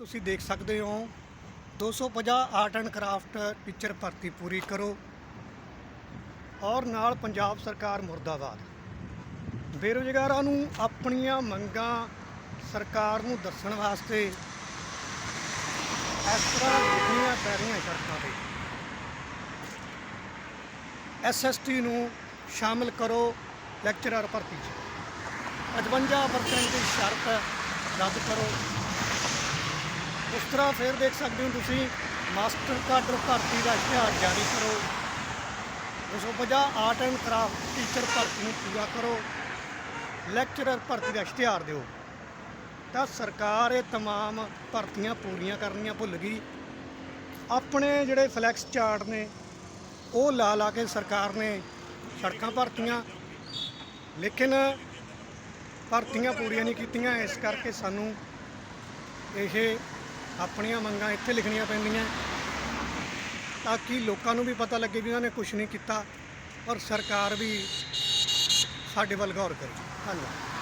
ਤੁਸੀਂ ਦੇਖ ਸਕਦੇ ਹੋ। 250 ਆਰਟ ਐਂਡ ਕਰਾਫਟ ਟੀਚਰ ਭਰਤੀ ਪੂਰੀ ਕਰੋ। ਔਰ ਨਾਲ ਪੰਜਾਬ ਸਰਕਾਰ ਮੁਰਦਾਬਾਦ। ਬੇਰੁਜ਼ਗਾਰਾਂ ਨੂੰ ਆਪਣੀਆਂ ਮੰਗਾਂ ਸਰਕਾਰ ਨੂੰ ਦੱਸਣ ਵਾਸਤੇ ਇਸ ਤਰ੍ਹਾਂ ਲਿਖਣੀਆਂ ਪੈ ਰਹੀਆਂ ਸ਼ਰਤਾਂ ਤੇ। ਐਸਐਸਟੀ ਨੂੰ ਸ਼ਾਮਲ ਕਰੋ ਲੈਕਚਰਰ ਭਰਤੀ 'ਚ। 55% ਦੀ ਸ਼ਰਤ ਰੱਦ ਕਰੋ। ਇਸ ਤਰ੍ਹਾਂ ਫਿਰ ਦੇਖ ਸਕਦੇ ਹੋ ਤੁਸੀਂ ਮਾਸਟਰ ਕਾਡਰ ਭਰਤੀ ਦਾ ਇਸ਼ਤਿਹਾਰ ਜਾਰੀ ਕਰੋ 250 ਆਰਟ ਐਂਡ ਕਰਾਫਟ ਟੀਚਰ ਭਰਤੀ ਨੂੰ ਪੂਰਾ ਕਰੋ ਲੈਕਚਰਰ ਭਰਤੀ ਦਾ ਇਸ਼ਤਿਹਾਰ ਦਿਓ ਤਾਂ ਸਰਕਾਰ ਇਹ तमाम ਭਰਤੀਆਂ ਪੂਰੀਆਂ ਕਰਨੀਆਂ ਭੁੱਲ ਗਈ ਆਪਣੇ ਜਿਹੜੇ ਫਲੈਕਸ ਚਾਰਟ ਨੇ ਉਹ ਲਾ ਲਾ ਕੇ ਸਰਕਾਰ ਨੇ ਸੜਕਾਂ ਭਰਤੀਆਂ ਲੇਕਿਨ ਭਰਤੀਆਂ ਪੂਰੀਆਂ ਨਹੀਂ ਕੀਤੀਆਂ ਇਸ ਕਰਕੇ ਸਾਨੂੰ ਇਹ ਆਪਣੀਆਂ ਮੰਗਾਂ ਇੱਥੇ ਲਿਖਣੀਆਂ ਪੈਂਦੀਆਂ। ਤਾਂ ਕਿ ਲੋਕਾਂ ਨੂੰ ਵੀ ਪਤਾ ਲੱਗੇ ਵੀ ਉਹਨਾਂ ਨੇ ਕੁਝ ਨਹੀਂ ਕੀਤਾ, ਔਰ ਸਰਕਾਰ ਵੀ ਸਾਡੇ ਵੱਲ ਗੌਰ ਕਰੇ। ਧੰਨਵਾਦ।